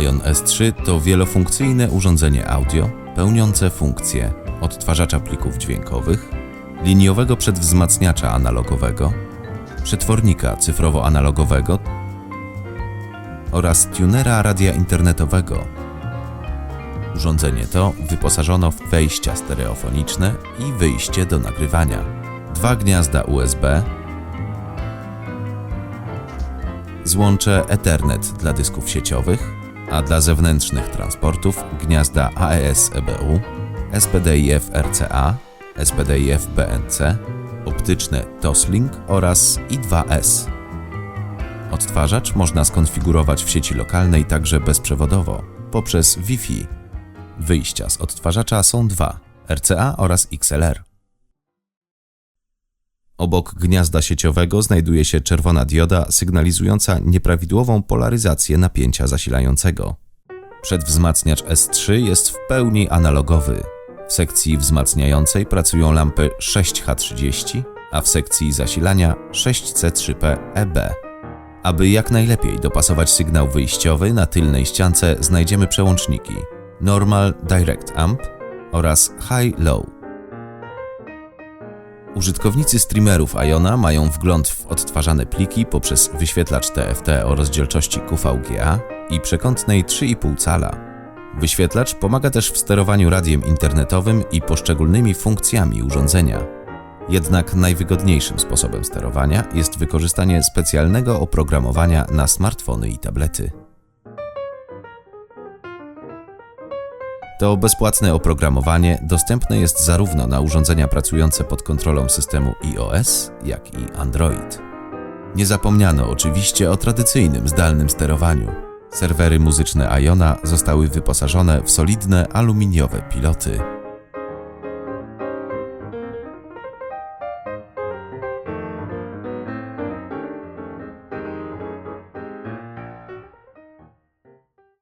Ion S3 to wielofunkcyjne urządzenie audio pełniące funkcje odtwarzacza plików dźwiękowych, liniowego przedwzmacniacza analogowego, przetwornika cyfrowo-analogowego oraz tunera radia internetowego. Urządzenie to wyposażono w wejścia stereofoniczne i wyjście do nagrywania, dwa gniazda USB, złącze Ethernet dla dysków sieciowych, a dla zewnętrznych transportów gniazda AES EBU, SPDIF RCA, SPDIF BNC, optyczne Toslink oraz I2S. Odtwarzacz można skonfigurować w sieci lokalnej także bezprzewodowo poprzez Wi-Fi. Wyjścia z odtwarzacza są dwa: RCA oraz XLR. Obok gniazda sieciowego znajduje się czerwona dioda sygnalizująca nieprawidłową polaryzację napięcia zasilającego. Przedwzmacniacz S3 jest w pełni analogowy. W sekcji wzmacniającej pracują lampy 6H30, a w sekcji zasilania 6C3P-EB. Aby jak najlepiej dopasować sygnał wyjściowy, na tylnej ściance znajdziemy przełączniki Normal Direct Amp oraz High Low. Użytkownicy streamerów Iona mają wgląd w odtwarzane pliki poprzez wyświetlacz TFT o rozdzielczości QVGA i przekątnej 3,5 cala. Wyświetlacz pomaga też w sterowaniu radiem internetowym i poszczególnymi funkcjami urządzenia. Jednak najwygodniejszym sposobem sterowania jest wykorzystanie specjalnego oprogramowania na smartfony i tablety. To bezpłatne oprogramowanie dostępne jest zarówno na urządzenia pracujące pod kontrolą systemu iOS, jak i Android. Nie zapomniano oczywiście o tradycyjnym zdalnym sterowaniu. Serwery muzyczne Iona zostały wyposażone w solidne aluminiowe piloty.